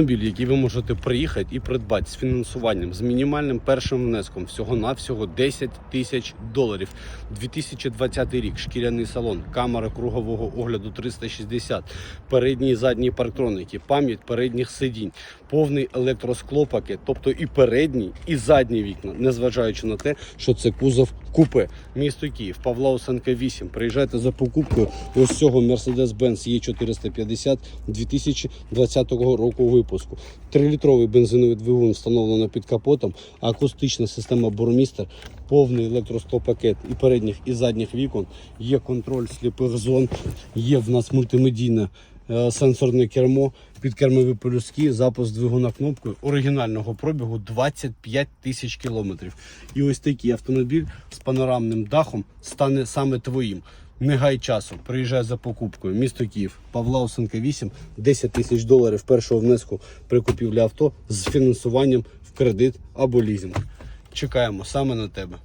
Автомобіль, який ви можете приїхати і придбати з фінансуванням з мінімальним першим внеском всього навсього 10 тисяч доларів. 2020 рік, шкіряний салон, камера кругового огляду 360, передні і задні парктроники, пам'ять передніх сидінь, повний електросклопакет, тобто і передні, і задні вікна, незважаючи на те, що це кузов купе. Місто Київ, Павла Осенка 8. Приїжджайте за покупкою ось цього Mercedes-Benz E450 2020 року випуску. Трилітровий бензиновий двигун встановлено під капотом, акустична система Бурмістер, повний електростопакет і передніх, і задніх вікон. Є контроль сліпих зон, є в нас мультимедійне е, сенсорне кермо, підкермові полюски, запуск двигуна кнопкою оригінального пробігу 25 тисяч кілометрів. І ось такий автомобіль з панорамним дахом стане саме твоїм. Не гай часу, приїжджай за покупкою. Місто Київ, Павла Осенка 8, 10 тисяч доларів першого внеску при купівлі авто з фінансуванням в кредит або лізинг. Чекаємо саме на тебе.